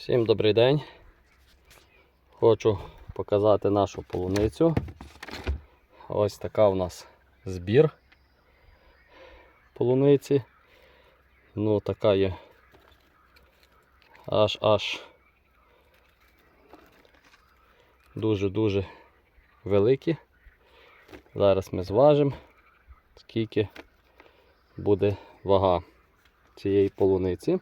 Всім добрий день. Хочу показати нашу полуницю. Ось така у нас збір полуниці. Ну, така є аж аж дуже-дуже великі. Зараз ми зважимо, скільки буде вага цієї полуниці.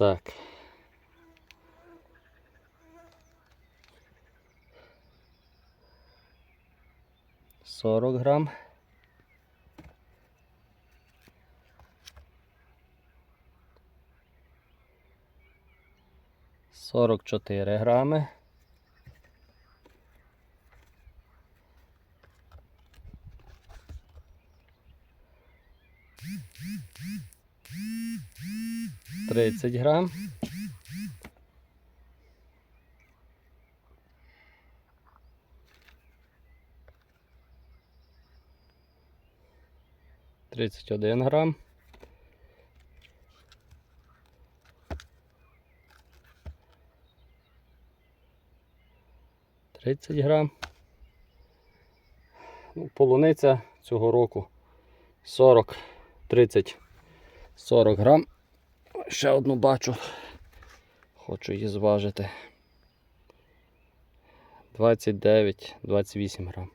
Так. Сорок грам. Сорок чотири грами. Тридцять грам. Тридцять один грам. Тридцять грам. Ну, полуниця цього року 40, 30, 40 грам. Ще одну бачу. Хочу її зважити. 29-28 грам.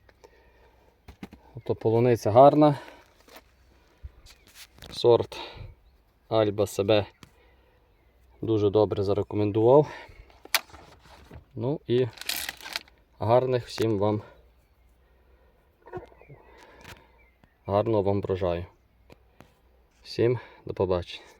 Тобто полуниця гарна. Сорт Альба себе дуже добре зарекомендував. Ну і гарних всім вам. Гарного вам врожаю. Всім до побачення.